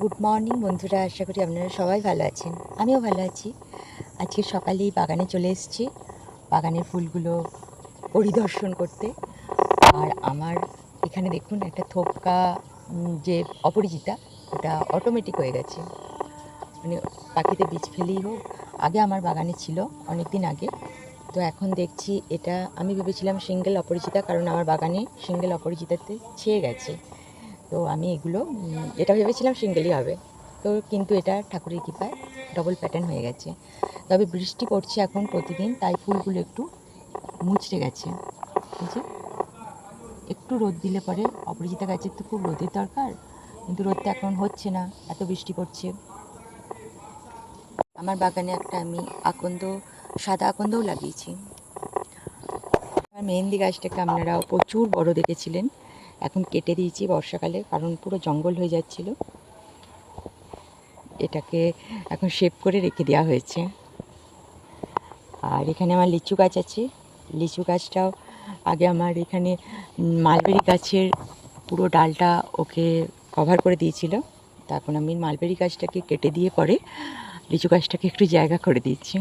Good morning বন্ধুরা, আশা করি আপনারা সবাই ভালো আছেন। আমিও ভালো আছি। আজকে সকালেই বাগানে চলে এসেছি, বাগানের ফুলগুলো পরিদর্শন করতে। আর আমার এখানে দেখুন একটা থোপকা যে অপরিচিতা, ওটা অটোমেটিক হয়ে গেছে। মানে পাখিতে বীজ ফেলেই হোক, আগে আমার বাগানে ছিল অনেক দিন আগে। তো এখন দেখছি এটা, আমি ভেবেছিলাম সিঙ্গেল অপরিচিতা, কারণ আমার বাগানে সিঙ্গেল অপরিচিতাতে ছেয়ে গেছে। তো আমি এগুলো এটা ভেবেছিলাম সিঙ্গেলই হবে। তো কিন্তু এটা ঠাকুরের কৃপায় ডবল প্যাটার্ন হয়ে গেছে। তবে বৃষ্টি পড়ছে এখন প্রতিদিন, তাই ফুলগুলো একটু মুচড়ে গেছে। বুঝছি একটু রোদ দিলে পরে অপরিচিতা গাছের তো খুব রোদের দরকার, কিন্তু রোদটা এখন হচ্ছে না, এত বৃষ্টি পড়ছে। আমার বাগানে একটা আমি আকন্দ, সাদা আকন্দও লাগিয়েছি। আমার মেহেন্দি গাছটাকে আপনারাও প্রচুর বড় দেখেছিলেন। এখন কেটে দিয়েছি বর্ষাকালে, কারণ পুরো জঙ্গল হয়ে যাচ্ছিল। এটাকে এখন শেপ করে রেখে দেওয়া হয়েছে। আর এখানে আমার লিচু গাছ আছে। লিচু গাছটাও আগে আমার এখানে মালবেরি গাছের পুরো ডালটা ওকে কভার করে দিয়েছিল। তখন আমি মালবেরি গাছটাকে কেটে দিয়ে পরে লিচু গাছটাকে একটু জায়গা করে দিয়েছি।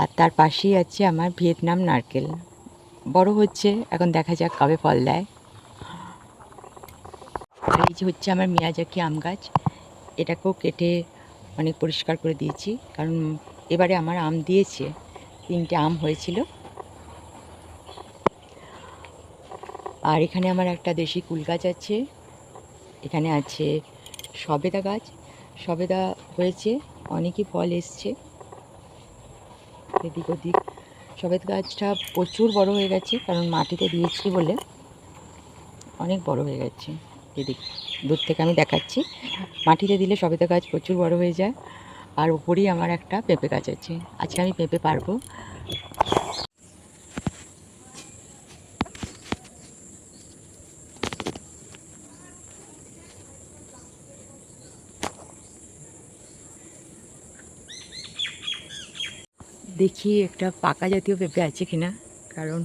আর তার পাশেই আছে আমার ভিয়েতনাম নারকেল। বড় হচ্ছে, এখন দেখা যাক কবে ফল দেয়। যে হচ্ছে আমার মিয়াজাকি আম গাছ। এটাকেও কেটে অনেক পরিষ্কার করে দিয়েছি। কারণ এবারে আমার আম দিয়েছে, তিনটে আম হয়েছিল। আর এখানে আমার একটা দেশি কুল গাছ আছে। এখানে আছে সবেদা গাছ। সবেদা হয়েছে, অনেকই ফল এসছে। এদিক ওদিক সবেদা গাছটা প্রচুর বড় হয়ে গেছে, কারণ মাটিতে দিয়েছি বলে অনেক বড় হয়ে গেছে। এদিক, দূর থেকে আমি দেখাচ্ছি। মাটিতে দিলে সবেদা গাছ প্রচুর বড় হয়ে যায়, আর উপরেই আমার একটা পেঁপে গাছ আছে। আজকে আমি পেঁপে পারব। দেখি একটা পাকা জাতীয় পেঁপে আছে কিনা, কারণ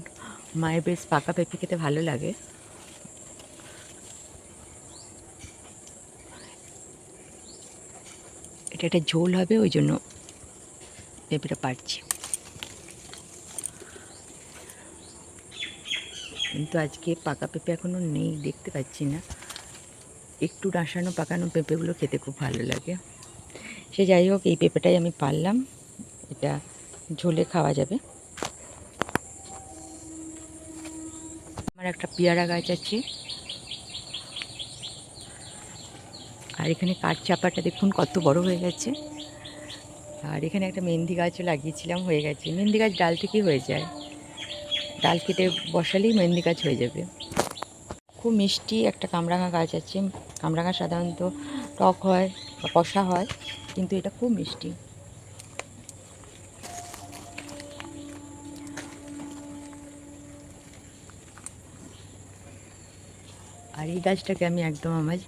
মায়ের বেশ পাকা পেঁপে খেতে ভালো লাগে। একটা ঝোল হবে, ওই জন্য পেঁপেটা পারছি। কিন্তু আজকে পাকা পেঁপে এখনও নেই, দেখতে পাচ্ছি না। একটু ডাসানো পাকানো পেঁপেগুলো খেতে খুব ভালো লাগে। সে যাই হোক, এই পেঁপেটাই আমি পারলাম। এটা ঝোলে খাওয়া যাবে। আমার একটা পেয়ারা গাছ আছে। আর এখানে কাঠ চাপাটা দেখুন কত বড় হয়ে গেছে। আর এখানে একটা মেহেন্দি গাছও লাগিয়েছিলাম, হয়ে গেছে। মেহেন্দি গাছ ডাল থেকেই হয়ে যায়। ডাল কেটে বসালেই মেহেন্দি গাছ হয়ে যাবে। খুব মিষ্টি একটা কামরাঙা গাছ আছে। কামরাঙা সাধারণত টক হয় বা কষা হয়, কিন্তু এটা খুব মিষ্টি। আর এই গাছটাকে আমি একদম আমার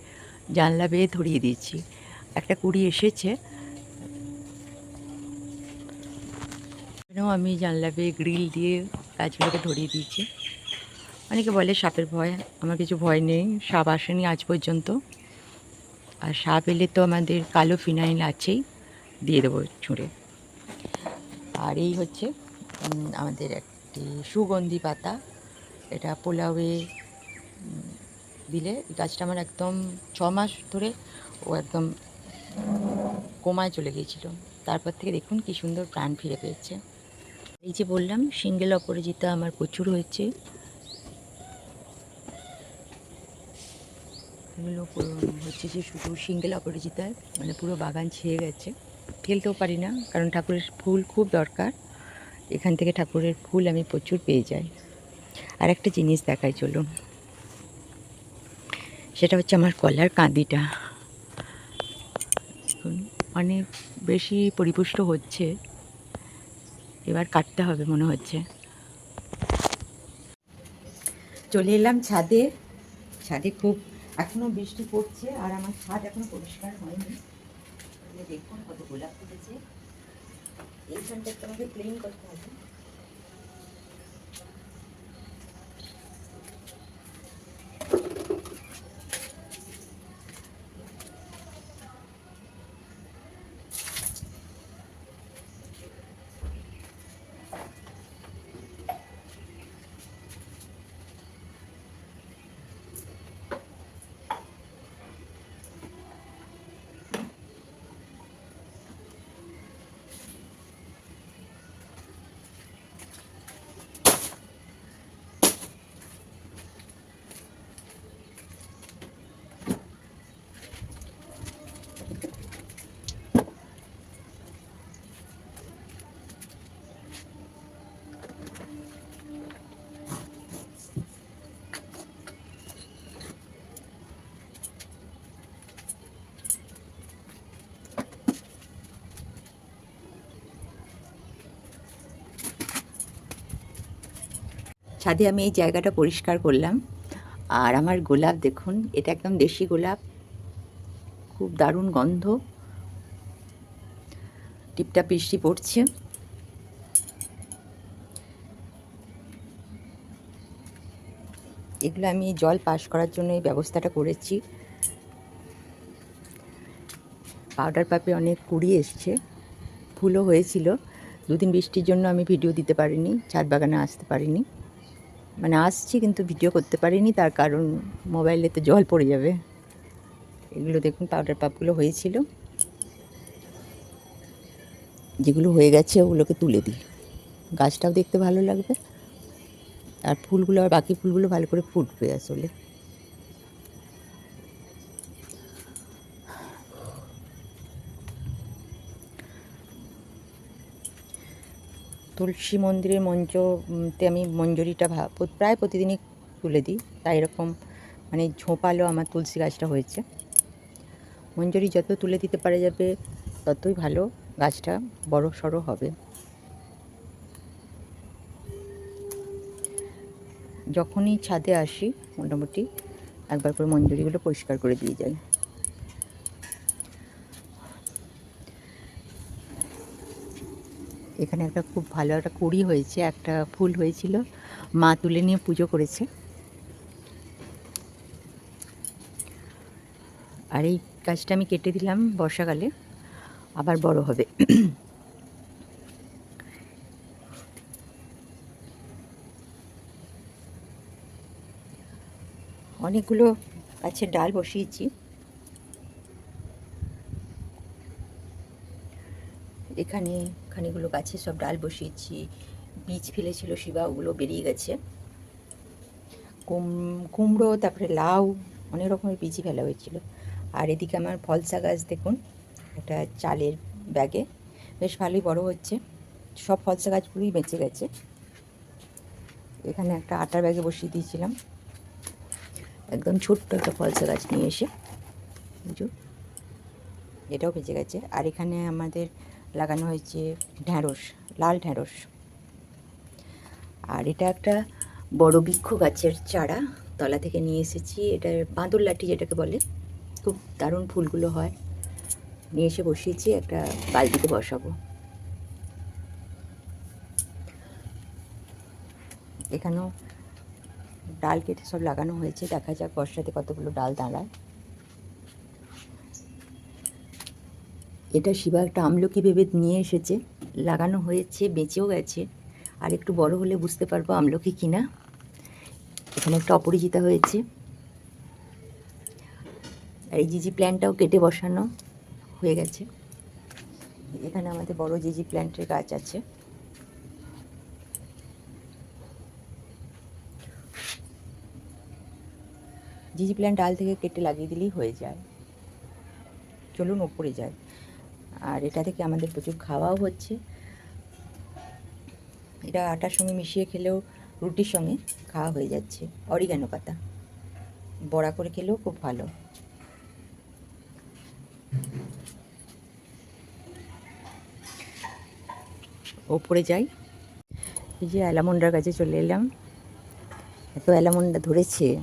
জানলা বেয়ে ধরিয়ে দিয়েছি। একটা কুড়ি এসেছে। আমি জানলা বেয়ে গ্রিল দিয়ে গাছগুলোকে ধরিয়ে দিয়েছি। অনেকে বলে সাপের ভয়। আমার কিছু ভয় নেই। সাপ আসেনি আজ পর্যন্ত। আর সাপ এলে তো আমাদের কালো ফিনাইল আছেই। দিয়ে দেবো ছুঁড়ে। আর এই হচ্ছে আমাদের একটি সুগন্ধি পাতা। এটা পোলাওয়ে দিলে গাছটা আমার একদম ছ মাস ধরে ও একদম কোমায় চলে গিয়েছিল। তারপর থেকে দেখুন কি সুন্দর প্রাণ ফিরে পেয়েছে। এই যে বললাম, সিঙ্গেল অপরাজিতা আমার প্রচুর হয়েছে। এগুলো হচ্ছে যে শুধু সিঙ্গেল অপরাজিতায় মানে পুরো বাগান ছেয়ে গেছে। ফেলতেও পারি না, কারণ ঠাকুরের ফুল খুব দরকার। এখান থেকে ঠাকুরের ফুল আমি প্রচুর পেয়ে যাই। আর একটা জিনিস দেখাই, চলুন। সেটা হচ্ছে আমার কলার কাঁদিটা। অনেক বেশি পরিপুষ্ট হচ্ছে। এবার কাটতে হবে মনে হচ্ছে। চলে এলাম ছাদে। ছাদে খুব এখনও বৃষ্টি পড়ছে আর আমার ছাদ এখনও পরিষ্কার হয়নি। দেখুন কত গোলাপ ফুটেছে। এইখানটা আমাকে ক্লিন করতে হবে। ছাদে আমি এই জায়গাটা পরিষ্কার করলাম। আর আমার গোলাপ দেখুন, এটা একদম দেশি গোলাপ। খুব দারুণ গন্ধ। টিপটা বৃষ্টি পড়ছে। এগুলো আমি জল পাস করার জন্য এই ব্যবস্থাটা করেছি। পাউডার পাপে অনেক কুড়ি এসছে। ফুলও হয়েছিল। দুদিন বৃষ্টির জন্য আমি ভিডিও দিতে পারিনি, ছাদ বাগানে আসতে পারিনি। মানে আসছি কিন্তু ভিডিও করতে পারিনি, তার কারণ মোবাইলে তো জল পড়ে যাবে। এগুলো দেখুন পাউডার পাপগুলো হয়েছিল। যেগুলো হয়ে গেছে, ওগুলোকে তুলে দিই। গাছটাও দেখতে ভালো লাগবে। আর ফুলগুলো, আর বাকি ফুলগুলো ভালো করে ফুটবে আসলে। তুলসী মন্দিরের মঞ্চতে আমি মঞ্জরিটা প্রায় প্রতিদিনই তুলে দিই। তাই এরকম মানে ঝোপালো আমার তুলসী গাছটা হয়েছে। মঞ্জরি যত তুলে দিতে পারা যাবে, ততই ভালো গাছটা বড় সড়ো হবে। যখনই ছাদে আসি, মোটামুটি একবার করে মঞ্জুরিগুলো পরিষ্কার করে দিয়ে যাই। এখানে একটা খুব ভালো একটা কুড়ি হয়েছে, একটা ফুল হয়েছিল। মা তুলে নিয়ে পুজো করেছে। আর এই গাছটা আমি কেটে দিলাম বর্ষাকালে, আবার বড় হবে। অনেকগুলো গাছের ডাল বসিয়েছি। এখানে খানিকগুলো গাছে সব ডাল বসিয়েছি, বীজ ফেলেছিল শিবা, ওগুলো বেরিয়ে গেছে। কুম, কুমড়ো, তারপরে লাউ, অনেক রকমের বীজই ফেলা হয়েছিল। আর এদিকে আমার ফলসা গাছ দেখুন, একটা চালের ব্যাগে। বেশ ভালোই বড় হচ্ছে। সব ফলসা গাছগুলোই বেঁচে গেছে। এখানে একটা আটার ব্যাগে বসিয়ে দিয়েছিলাম। একদম ছোট্ট একটা ফলসা গাছ নিয়ে এসে। এটাও বেঁচে গেছে। আর এখানে আমাদের লাগানো হয়েছে ঢ্যাঁড়স, লাল ঢ্যাঁড়স। আর এটা একটা বড় বৃক্ষ গাছের চারা, তলা থেকে নিয়ে এসেছি। এটা বাঁদর লাঠি যেটাকে বলে। খুব দারুণ ফুলগুলো হয়। নিয়ে এসে বসিয়েছি, একটা বালতিতে বসাবো। এখানেও ডাল কেটে সব লাগানো হয়েছে। দেখা যাক বর্ষাতে কতগুলো ডাল দাঁড়ায়। এটা শিবা একটা আমলকি ভেবে নিয়ে এসেছে, লাগানো হয়েছে, বেঁচেও গেছে। আর একটু বড় হলে বুঝতে পারব আমলকি কিনা। এখানে একটা অপরিচিতা হয়েছে। আর এই জিজি প্ল্যান্টটাও কেটে বসানো হয়ে গেছে। এখানে আমাদের বড় জিজি প্ল্যান্টের গাছ আছে। জিজি প্ল্যান্ট ডাল থেকে কেটে লাগিয়ে দিলেই হয়ে যায়। চলুন ওপরে যায় আর এটা থেকে আমাদের প্রচুর খাওয়াও হচ্ছে। এটা আটার সঙ্গে মিশিয়ে খেলেও রুটির সঙ্গে খাওয়া হয়ে যাচ্ছে। অরিগানো পাতা। বড়া করে খেলেও খুব ভালো। ওপরে যাই। এই যে অ্যালামন্ডার কাছে চলে এলাম। এত অ্যালামন্ডা ধরেছে।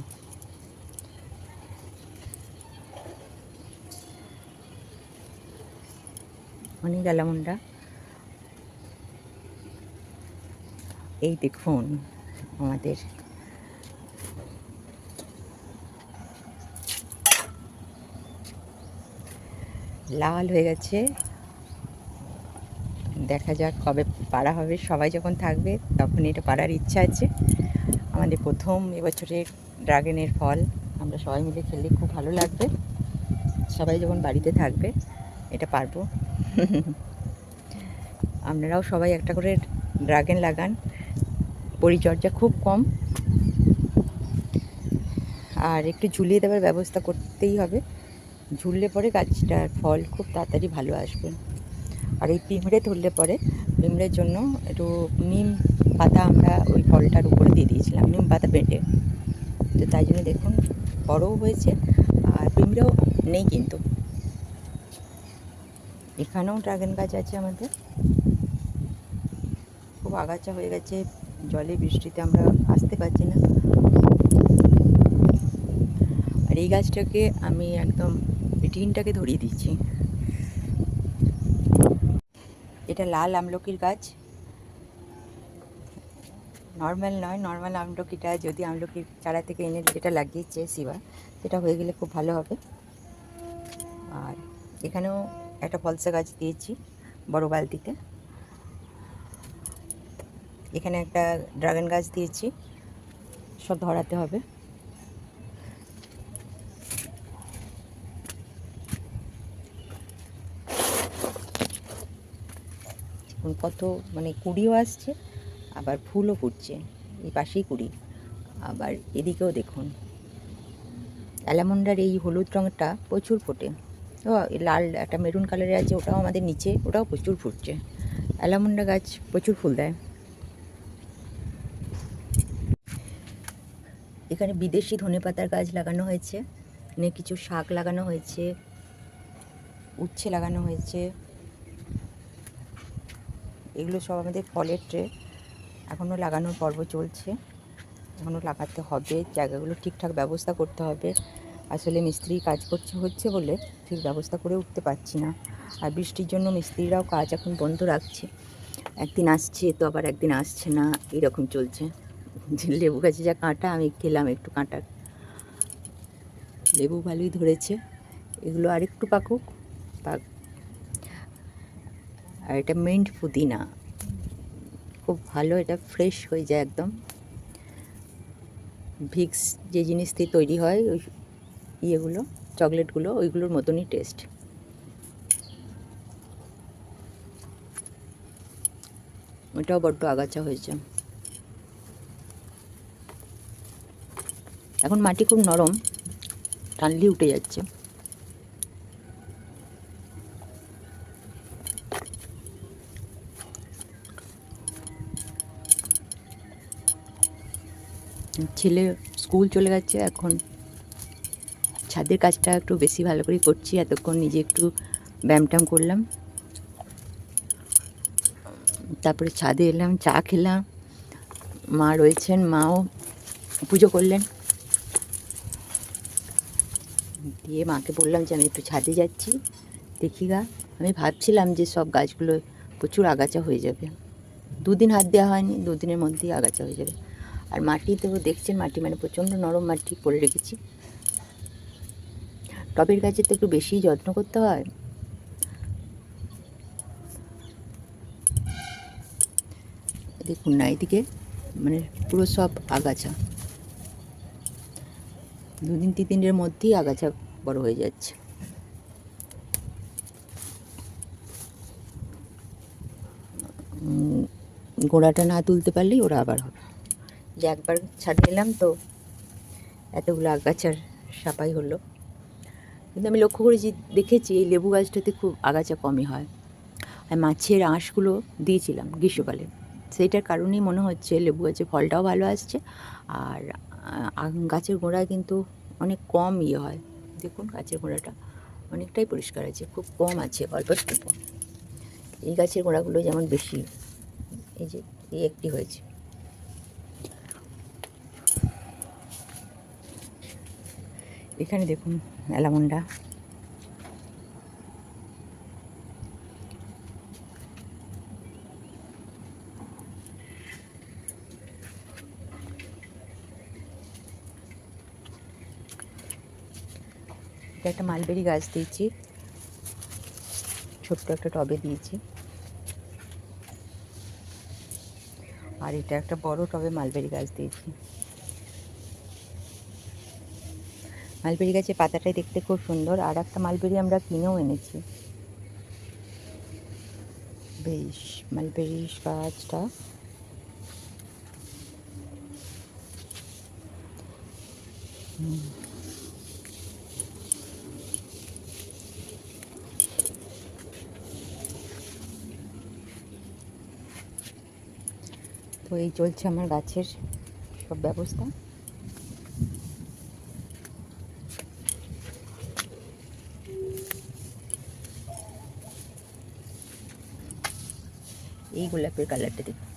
অনেক অ্যালামন্ডা এই দেখুন আমাদের। লাল হয়ে গেছে। দেখা যাক কবে পাড়া হবে, সবাই যখন থাকবে তখন এটা পাড়ার ইচ্ছা আছে। আমাদের প্রথম এবছরের ড্রাগনের ফল, আমরা সবাই মিলে খেলে খুব ভালো লাগবে। সবাই যখন বাড়িতে থাকবে, এটা পারব। আপনারাও সবাই একটা করে ড্রাগন লাগান। পরিচর্যা খুব কম। আর একটু ঝুলিয়ে দেওয়ার ব্যবস্থা করতেই হবে। ঝুললে পরে গাছটার ফল খুব তাড়াতাড়ি ভালো আসবে। আর এই পিঁমড়ে ধরলে পরে পিঁমড়ের জন্য একটু নিম পাতা আমরা ওই ফলটার উপরে দিয়ে দিয়েছিলাম, নিম পাতা বেটে। তো তাই জন্য দেখুন বড়ও হয়েছে আর পিঁমড়েও নেই কিন্তু। এখানেও ড্রাগন গাছ আছে আমাদের। খুব আগাছা হয়ে গেছে, জলে, বৃষ্টিতে আমরা আসতে পারছি না। আর এই গাছটাকে আমি একদম টিনটাকে ধরিয়ে দিচ্ছি। এটা লাল আমলকির গাছ। নর্মাল নয়, নর্মাল আমলকিটা যদি আমলকির চারা থেকে এনে যেটা লাগিয়েছে শিবা, সেটা হয়ে গেলে খুব ভালো হবে। আর এখানেও একটা ফলসা গাছ দিয়েছি বড় বালতিতে। এখানে একটা ড্রাগন গাছ দিয়েছি। সব ধরাতে হবে। কত মানে কুড়িও আসছে, আবার ফুলও ফুটছে, এই পাশেই কুড়ি। আবার এদিকেও দেখুন, অ্যালামন্ডার এই হলুদ রঙটা প্রচুর ফোটে। এই লাল একটা মেরুন কালারের আছে, ওটাও আমাদের নিচে, ওটাও প্রচুর ফুটছে। অ্যালামন্ডা গাছ প্রচুর ফুল দেয়। এখানে বিদেশি ধনেপাতার গাছ লাগানো হয়েছে, এখানে কিছু শাক লাগানো হয়েছে, উচ্ছে লাগানো হয়েছে। এগুলো সব আমাদের ফলের ট্রে এখনও লাগানোর পর্ব চলছে। এখনও লাগাতে হবে, জায়গাগুলো ঠিকঠাক ব্যবস্থা করতে হবে। আসলে মিস্ত্রি কাজ করছে, হচ্ছে বলে ঠিক ব্যবস্থা করে উঠতে পারছি না। আর বৃষ্টির জন্য মিস্ত্রিরাও কাজ এখন বন্ধ রাখছে। একদিন আসছে তো আবার একদিন আসছে না, এরকম চলছে। যে লেবু গাছে যা কাঁটা, আমি খেলাম একটু কাঁটা লেবু ভালোই ধরেছে, এগুলো আরেকটু পাকুক, পাক। আর এটা মিন্ট পুদিনা। খুব ভালো, এটা ফ্রেশ হয়ে যায় একদম। ভিক্স যে জিনিস দিয়ে তৈরি হয়, ওই ইয়েগুলো, চকলেটগুলো, ওইগুলোর মতনই টেস্ট ওটাও বড্ড আগাছা হয়েছে। এখন মাটি খুব নরম টানলি উঠে যাচ্ছে। ছেলে স্কুল চলে গেছে এখন। ছাদের কাজটা একটু বেশি ভালো করে করছি, এতক্ষণ নিজে একটু ব্যায়াম ট্যাম করলাম। তারপরে ছাদে এলাম, চা খেলাম, মা রয়েছেন, মাও পুজো করলেন। দিয়ে মাকে বললাম যে, আমি একটু ছাদে যাচ্ছি, দেখি গা। আমি ভাবছিলাম যে, সব গাছগুলো প্রচুর আগাছা হয়ে যাবে। দুদিন হাত দেওয়া হয়নি, দুদিনের মধ্যেই আগাছা হয়ে যাবে। আর মাটি তো দেখছেন, মাটি মানে প্রচণ্ড নরম মাটি করে রেখেছি। টবের গাছের তো একটু বেশি যত্ন করতে হয়। দেখুন না, এদিকে মানে পুরো সব আগাছা। দুদিন তিন দিনের মধ্যেই আগাছা বড় হয়ে যাচ্ছে। গোড়াটা না তুলতে পারলেই ওরা আবার হবে। যে একবার ছাদে এলাম তো, এতগুলো আগাছার সাপাই হলো। কিন্তু আমি লক্ষ্য করেছি, দেখেছি এই লেবু গাছটাতে খুব আগাছা কমই হয়। আর মাছের আঁশগুলো দিয়েছিলাম গ্রীষ্মকালে। সেইটার কারণেই মনে হচ্ছে লেবু গাছে ফলটাও ভালো আসছে। আর গাছের গোড়ায় কিন্তু অনেক কম ইয়ে হয়। দেখুন গাছের গোড়াটা অনেকটাই পরিষ্কার আছে, খুব কম আছে অল্প এই গাছের গোড়াগুলো যেমন বেশি, এই যে, এই একটি হয়েছে। এখানে দেখুন অ্যালামন্ডা। একটা মালবেরি গাছ দিয়েছি। ছোট্ট একটা টবে দিয়েছি। আর এটা একটা বড় টবে মালবেরি গাছ দিয়েছি। মালবেরি গাছের পাতাটাই দেখতে খুব সুন্দর। আর একটা মালবেরি আমরা কিনেও এনেছি। বেশ, মালবেরি গাছটা। তো এই চলছে আমার গাছের সব ব্যবস্থা। এই গোলাপের কালারটা দেখুন।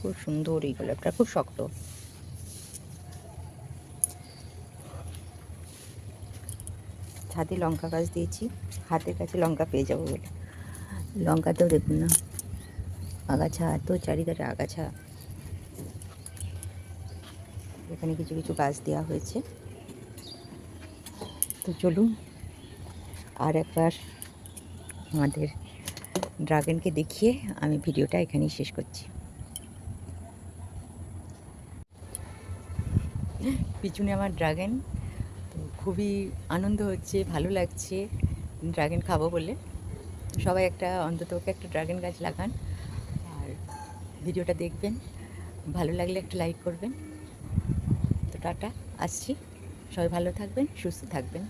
খুব সুন্দর এই গোলাপটা, খুব শক্ত। ছাদে লঙ্কা গাছ দিয়েছি, হাতের কাছে লঙ্কা পেয়ে যাব বলে। লঙ্কাতেও দেখুন না, আগাছা, এত চারিধারে আগাছা। এখানে কিছু কিছু গাছ দেওয়া হয়েছে। তো চলুন, আর একবার আমাদের ড্রাগনকে দেখিয়ে আমি ভিডিওটা এখানেই শেষ করছি। পিছনে আমার ড্রাগন। তো খুবই আনন্দ হচ্ছে, ভালো লাগছে। ড্রাগন খাব বলে। সবাই একটা, অন্তত একটা ড্রাগন গাছ লাগান। আর ভিডিওটা দেখবেন। ভালো লাগলে একটা লাইক করবেন। তো টাটা, আসছি। সবাই ভালো থাকবেন, সুস্থ থাকবেন।